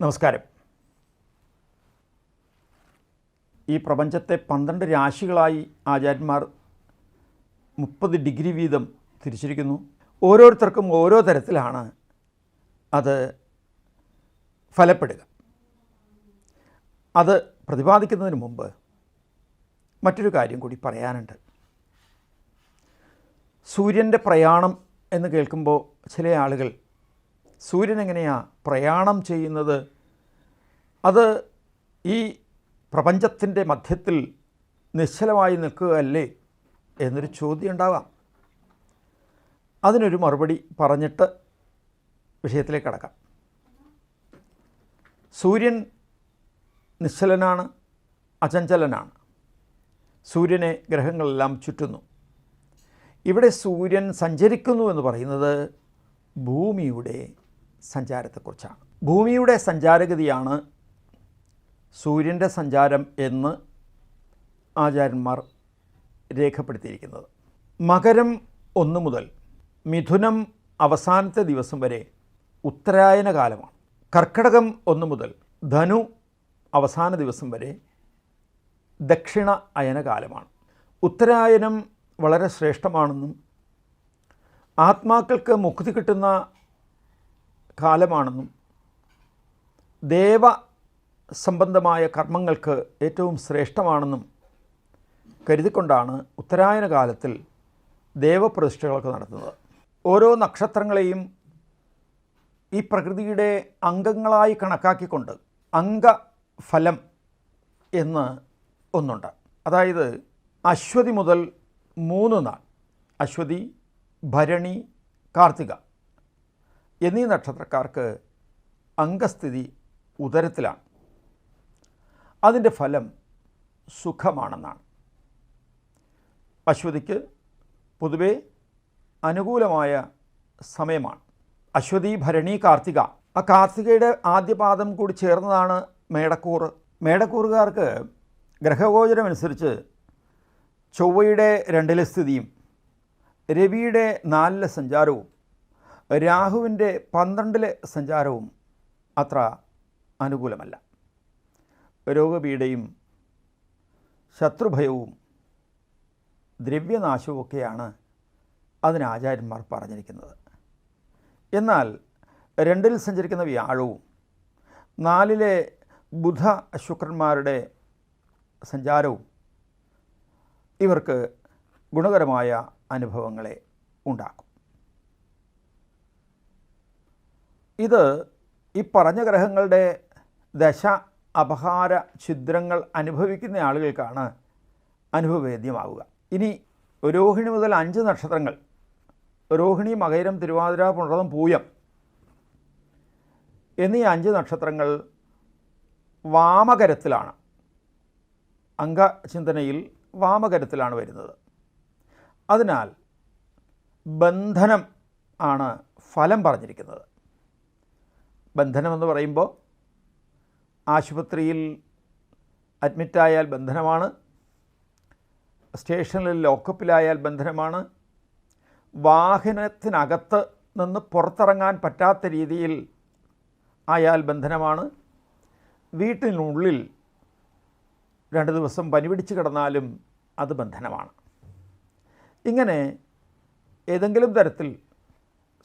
നമസ്കാരം. ഈ പ്രപഞ്ചത്തെ പന്ത്രണ്ട് രാശികളായി ആചാര്യന്മാർ മുപ്പത് ഡിഗ്രി വീതം തിരിച്ചിരിക്കുന്നു. ഓരോരുത്തർക്കും ഓരോ തരത്തിലാണ് അത് ഫലപ്പെടുക. അത് പ്രതിപാദിക്കുന്നതിന് മുമ്പ് മറ്റൊരു കാര്യം കൂടി പറയാനുണ്ട്. സൂര്യന്റെ പ്രയാണം എന്ന് കേൾക്കുമ്പോൾ ചില ആളുകൾ സൂര്യൻ എങ്ങനെയാണ് പ്രയാണം ചെയ്യുന്നത്? അത് ഈ പ്രപഞ്ചത്തിന്റെ മധ്യത്തിൽ നിശ്ചലമായി നിൽക്കുകയല്ലേ എന്നൊരു ചോദ്യം ഉണ്ടാവാം അതിനൊരു മറുപടി പറഞ്ഞിട്ട് വിഷയത്തിലേക്ക് കടക്കാം. സൂര്യൻ നിശ്ചലനാണ് അചഞ്ചലനാണ്. സൂര്യനെ ഗ്രഹങ്ങളെല്ലാം ചുറ്റുന്നു. ഇവിടെ സൂര്യൻ സഞ്ചരിക്കുന്നു എന്ന് പറയുന്നത് ഭൂമിയുടെ സഞ്ചാരത്തെക്കുറിച്ചാണ്. ഭൂമിയുടെ സഞ്ചാരഗതിയാണ് സൂര്യന്റെ സഞ്ചാരം എന്ന് ആചാര്യന്മാർ രേഖപ്പെടുത്തിയിരിക്കുന്നത്. മകരം ഒന്ന് മുതൽ മിഥുനം അവസാനത്തെ ദിവസം വരെ ഉത്തരായന കാലമാണ്. കർക്കടകം ഒന്ന് മുതൽ ധനു അവസാന ദിവസം വരെ ദക്ഷിണ അയനകാലമാണ് ഉത്തരായനം വളരെ ശ്രേഷ്ഠമാണെന്നും ആത്മാക്കൾക്ക് മുക്തി കിട്ടുന്ന കാലമാണെന്നും ദേവ സംബന്ധമായ കർമ്മങ്ങൾക്ക് ഏറ്റവും ശ്രേഷ്ഠമാണെന്നും കരുതിക്കൊണ്ടാണ് ഉത്തരായന കാലത്തിൽ ദേവപ്രതിഷ്ഠകളൊക്കെ നടത്തുന്നത്. ഓരോ നക്ഷത്രങ്ങളെയും ഈ പ്രകൃതിയുടെ അംഗങ്ങളായി കണക്കാക്കിക്കൊണ്ട് അംഗഫലം എന്ന് ഒന്നുണ്ട്. അതായത് അശ്വതി മുതൽ മൂന്ന് നാൾ. അശ്വതി ഭരണി കാർത്തിക. എന്നീ നക്ഷത്രക്കാർക്ക് അംഗസ്ഥിതി ഉദരത്തിലാണ്. അതിന്റെ ഫലം സുഖമാണെന്നാണ്. അശ്വതിക്ക് പൊതുവെ അനുകൂലമായ സമയമാണ്. അശ്വതി ഭരണി കാർത്തിക. ആ കാർത്തികയുടെ ആദ്യപാദം കൂടി ചേർന്നതാണ് മേടക്കൂർ. മേടക്കൂറുകാർക്ക് ഗ്രഹഗോചരമനുസരിച്ച് ചൊവ്വയുടെ രണ്ടിലെ സ്ഥിതിയും രവിയുടെ നാലിലെ സഞ്ചാരവും രാഹുവിന്റെ പന്ത്രണ്ടിലെ സഞ്ചാരവും അത്ര അനുകൂലമല്ല. രോഗപീഠയും ശത്രുഭയവും ദ്രവ്യനാശവും ഒക്കെയാണ് അതിന് ആചാര്യന്മാർ പറഞ്ഞിരിക്കുന്നത്. എന്നാൽ രണ്ടിൽ സഞ്ചരിക്കുന്ന വ്യാഴവും നാലിലെ ബുധ ശുക്രന്മാരുടെ സഞ്ചാരവും ഇവർക്ക് ഗുണകരമായ അനുഭവങ്ങളെ ഉണ്ടാക്കും. ഇത് ഈ പറഞ്ഞ ഗ്രഹങ്ങളുടെ ദശ അപഹാര ഛിദ്രങ്ങൾ അനുഭവിക്കുന്ന ആളുകൾക്കാണ് അനുഭവവേദ്യമാവുക. ഇനി രോഹിണി മുതൽ അഞ്ച് നക്ഷത്രങ്ങൾ രോഹിണി മകരം തിരുവാതിര പുണർതം പൂയം എന്നീ അഞ്ച് നക്ഷത്രങ്ങൾ വാമകരത്തിലാണ്. അംഗചിന്തനയിൽ വാമകരത്തിലാണ് വരുന്നത്. അതിനാൽ ബന്ധനം ആണ് ഫലം പറഞ്ഞിരിക്കുന്നത്. ബന്ധനം എന്ന് പറയുമ്പോൾ ആശുപത്രിയിൽ അഡ്മിറ്റായാൽ ബന്ധനമാണ് സ്റ്റേഷനിൽ ലോക്കപ്പിലായാൽ ബന്ധനമാണ് വാഹനത്തിനകത്ത് നിന്ന് പുറത്തിറങ്ങാൻ പറ്റാത്ത രീതിയിൽ ആയാൽ ബന്ധനമാണ് വീട്ടിനുള്ളിൽ രണ്ട് ദിവസം പനി പിടിച്ച് കിടന്നാലും അത് ബന്ധനമാണ്. ഇങ്ങനെ ഏതെങ്കിലും തരത്തിൽ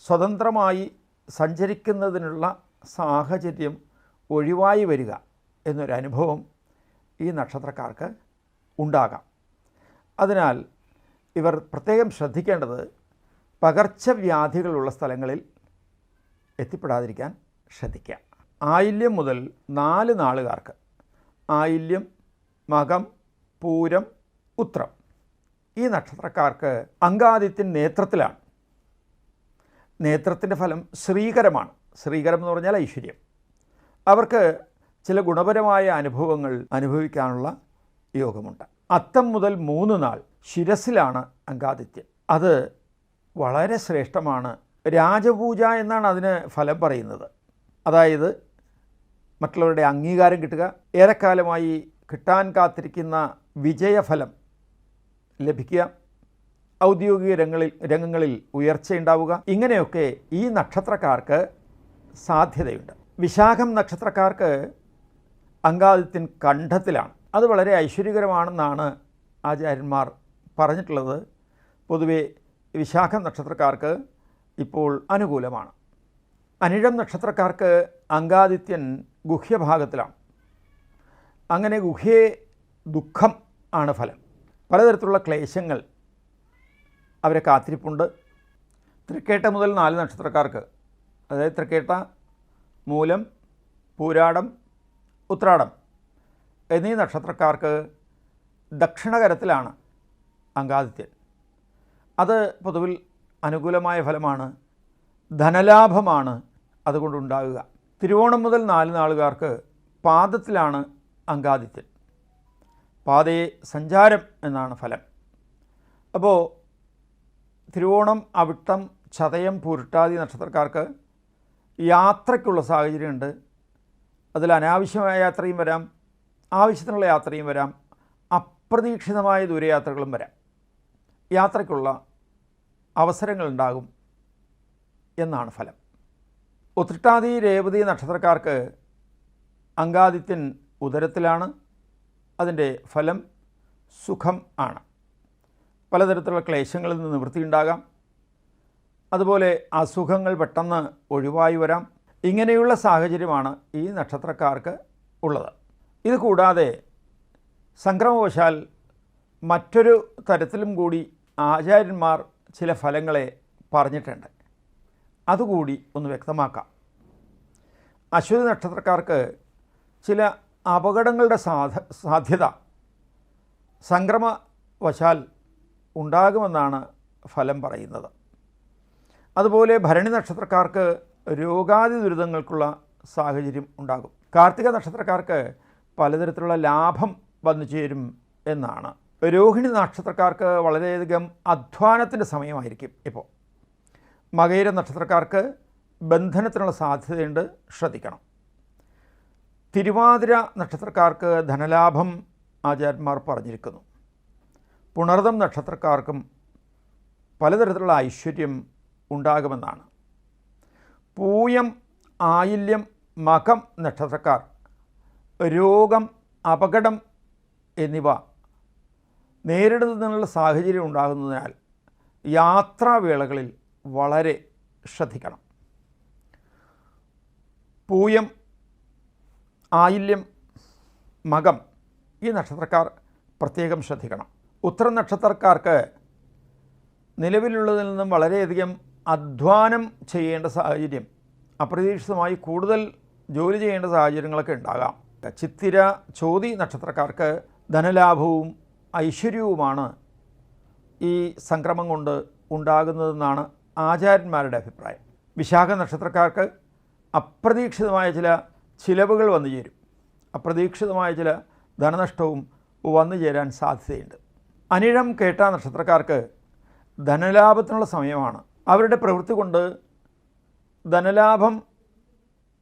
സ്വതന്ത്രമായി സഞ്ചരിക്കുന്നതിനുള്ള സാഹചര്യം ഒഴിവായി വരിക എന്നൊരനുഭവം ഈ നക്ഷത്രക്കാർക്ക് ഉണ്ടാകാം. അതിനാൽ ഇവർ പ്രത്യേകം ശ്രദ്ധിക്കേണ്ടത് പകർച്ചവ്യാധികളുള്ള സ്ഥലങ്ങളിൽ എത്തിപ്പെടാതിരിക്കാൻ ശ്രദ്ധിക്കുക. ആയില്യം മുതൽ നാല് നാളുകാർക്ക്. ആയില്യം മകം പൂരം ഉത്രം. ഈ നക്ഷത്രക്കാർക്ക് അങ്കാദിത്യൻ നേത്രത്തിലാണ്. നേത്രത്തിന്റെ ഫലം ശ്രീകരമാണ്. ശ്രീകരം എന്ന് പറഞ്ഞാൽ ഐശ്വര്യം. അവർക്ക് ചില ഗുണപരമായ അനുഭവങ്ങൾ അനുഭവിക്കാനുള്ള യോഗമുണ്ട്. അത്തം മുതൽ മൂന്ന് നാൾ ശിരസിലാണ് അങ്കാദിത്യം അത് വളരെ ശ്രേഷ്ഠമാണ്. രാജപൂജ എന്നാണ് അതിന് ഫലം പറയുന്നത്. അതായത് മറ്റുള്ളവരുടെ അംഗീകാരം കിട്ടുക ഏറെക്കാലമായി കിട്ടാൻ കാത്തിരിക്കുന്ന വിജയഫലം ലഭിക്കുക ഔദ്യോഗിക രംഗങ്ങളിൽ രംഗങ്ങളിൽ ഉയർച്ചയുണ്ടാവുക ഇങ്ങനെയൊക്കെ ഈ നക്ഷത്രക്കാർക്ക് സാധ്യതയുണ്ട്. വിശാഖം നക്ഷത്രക്കാർക്ക് അങ്കാദിത്യൻ കണ്ഠത്തിലാണ്. അത് വളരെ ഐശ്വര്യകരമാണെന്നാണ് ആചാര്യന്മാർ പറഞ്ഞിട്ടുള്ളത്. പൊതുവെ വിശാഖം നക്ഷത്രക്കാർക്ക് ഇപ്പോൾ അനുകൂലമാണ്. അനിഴം നക്ഷത്രക്കാർക്ക് അങ്കാദിത്യൻ ഗുഹ്യഭാഗത്തിലാണ്. അങ്ങനെ ഗുഹ്യ ദുഃഖം ആണ് ഫലം. പലതരത്തിലുള്ള ക്ലേശങ്ങൾ അവരെ കാത്തിരിപ്പുണ്ട്. തൃക്കേട്ട മുതൽ നാല് നക്ഷത്രക്കാർക്ക് അതായത് തൃക്കേട്ട മൂലം പൂരാടം ഉത്രാടം എന്നീ നക്ഷത്രക്കാർക്ക് ദക്ഷിണകരത്തിലാണ് അങ്കാദിത്യൻ അത് പൊതുവിൽ അനുകൂലമായ ഫലമാണ് ധനലാഭമാണ് അതുകൊണ്ടുണ്ടാകുക തിരുവോണം മുതൽ നാല് നാളുകാർക്ക് പാദത്തിലാണ് അങ്കാദിത്യൻ പാതയെ സഞ്ചാരം എന്നാണ് ഫലം. അപ്പോൾ തിരുവോണം അവിട്ടം ചതയം പുരുട്ടാതി നക്ഷത്രക്കാർക്ക് യാത്രയ്ക്കുള്ള സാഹചര്യമുണ്ട്. അതിൽ അനാവശ്യമായ യാത്രയും വരാം ആവശ്യത്തിനുള്ള യാത്രയും വരാം അപ്രതീക്ഷിതമായ ദൂരയാത്രകളും വരാം. യാത്രയ്ക്കുള്ള അവസരങ്ങളുണ്ടാകും എന്നാണ് ഫലം. ഉത്രട്ടാതി രേവതി നക്ഷത്രക്കാർക്ക് അങ്കാദിത്യൻ ഉദരത്തിലാണ്. അതിന്റെ ഫലം സുഖം ആണ്. പലതരത്തിലുള്ള ക്ലേശങ്ങളിൽ നിന്ന് നിവൃത്തിയുണ്ടാകാം. അതുപോലെ അസുഖങ്ങൾ പെട്ടെന്ന് ഒഴിവായി വരാം. ഇങ്ങനെയുള്ള സാഹചര്യമാണ് ഈ നക്ഷത്രക്കാർക്ക് ഉള്ളത്. ഇത് കൂടാതെ സംക്രമവശാൽ മറ്റൊരു തരത്തിലും കൂടി ആചാര്യന്മാർ ചില ഫലങ്ങളെ പറഞ്ഞിട്ടുണ്ട്. അതുകൂടി ഒന്ന് വ്യക്തമാക്കാം. അശ്വതി നക്ഷത്രക്കാർക്ക് ചില അപകടങ്ങളുടെ സാധ സാധ്യത സംക്രമവശാൽ ഉണ്ടാകുമെന്നാണ് ഫലം പറയുന്നത്. അതുപോലെ ഭരണി നക്ഷത്രക്കാർക്ക് രോഗാതി ദുരിതങ്ങൾക്കുള്ള സാഹചര്യം ഉണ്ടാകും. കാർത്തിക നക്ഷത്രക്കാർക്ക് പലതരത്തിലുള്ള ലാഭം വന്നു ചേരും എന്നാണ്. രോഹിണി നക്ഷത്രക്കാർക്ക് വളരെയധികം അധ്വാനത്തിന്റെ സമയമായിരിക്കും ഇപ്പോൾ. മകയിര നക്ഷത്രക്കാർക്ക് ബന്ധനത്തിനുള്ള സാധ്യതയുണ്ട് ശ്രദ്ധിക്കണം. തിരുവാതിര നക്ഷത്രക്കാർക്ക് ധനലാഭം ആചാര്യന്മാർ പറഞ്ഞിരിക്കുന്നു. പുണർദം നക്ഷത്രക്കാർക്കും പലതരത്തിലുള്ള ഐശ്വര്യം ഉണ്ടാകുമെന്നാണ്. പൂയം ആയില്യം മകം നക്ഷത്രക്കാർ രോഗം അപകടം എന്നിവ നേരിടുന്നതിനുള്ള സാഹചര്യം ഉണ്ടാകുന്നതിനാൽ യാത്രാവേളകളിൽ വളരെ ശ്രദ്ധിക്കണം. പൂയം ആയില്യം മകം ഈ നക്ഷത്രക്കാർ പ്രത്യേകം ശ്രദ്ധിക്കണം. ഉത്തര നക്ഷത്രക്കാർക്ക് നിലവിലുള്ളതിൽ നിന്നും വളരെയധികം അധ്വാനം ചെയ്യേണ്ട സാഹചര്യം അപ്രതീക്ഷിതമായി കൂടുതൽ ജോലി ചെയ്യേണ്ട സാഹചര്യങ്ങളൊക്കെ ഉണ്ടാകാം. ചിത്തിര ചോതി നക്ഷത്രക്കാർക്ക് ധനലാഭവും ഐശ്വര്യവുമാണ് ഈ സംക്രമം കൊണ്ട് ഉണ്ടാകുന്നതെന്നാണ് ആചാര്യന്മാരുടെ അഭിപ്രായം. വിശാഖ നക്ഷത്രക്കാർക്ക് അപ്രതീക്ഷിതമായ ചില ചിലവുകൾ വന്നു ചേരും. അപ്രതീക്ഷിതമായ ചില ധനനഷ്ടവും വന്നു ചേരാൻ സാധ്യതയുണ്ട്. അനിഴം കേട്ട നക്ഷത്രക്കാർക്ക് ധനലാഭത്തിനുള്ള സമയമാണ്. അവരുടെ പ്രവൃത്തി കൊണ്ട് ധനലാഭം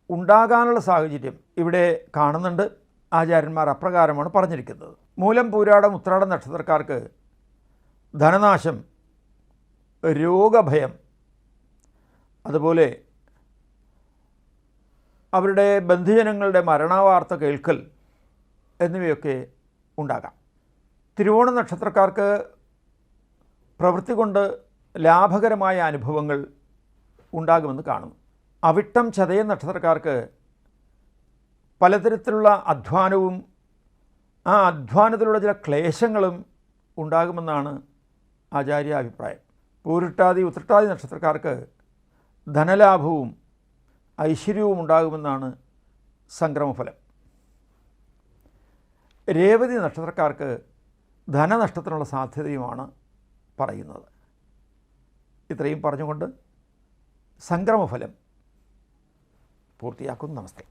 ഉണ്ടാകാനുള്ള സാഹചര്യം ഇവിടെ കാണുന്നുണ്ട്. ആചാര്യന്മാർ അപ്രകാരമാണ് പറഞ്ഞിരിക്കുന്നത്. മൂലം പൂരാടം ഉത്രാടം നക്ഷത്രക്കാർക്ക് ധനനാശം രോഗഭയം അതുപോലെ അവരുടെ ബന്ധുജനങ്ങളുടെ മരണവാർത്ത കേൾക്കൽ എന്നിവയൊക്കെ ഉണ്ടാകാം. തിരുവോണ നക്ഷത്രക്കാർക്ക് പ്രവൃത്തി കൊണ്ട് ലാഭകരമായ അനുഭവങ്ങൾ ഉണ്ടാകുമെന്ന് കാണുന്നു. അവിട്ടം ചതയ നക്ഷത്രക്കാർക്ക് പലതരത്തിലുള്ള അധ്വാനവും ആ അധ്വാനത്തിലുള്ള ചില ക്ലേശങ്ങളും ഉണ്ടാകുമെന്നാണ് ആചാര്യ അഭിപ്രായം. പൂരിട്ടാതി ഉത്രട്ടാതി നക്ഷത്രക്കാർക്ക് ധനലാഭവും ഐശ്വര്യവും ഉണ്ടാകുമെന്നാണ് സംക്രമഫലം. രേവതി നക്ഷത്രക്കാർക്ക് ധനനഷ്ടത്തിനുള്ള സാധ്യതയുമാണ് പറയുന്നത്. ഇത്രയും പറഞ്ഞുകൊണ്ട് സംക്രമഫലം പൂർത്തിയാക്കുന്നു നമസ്തേ.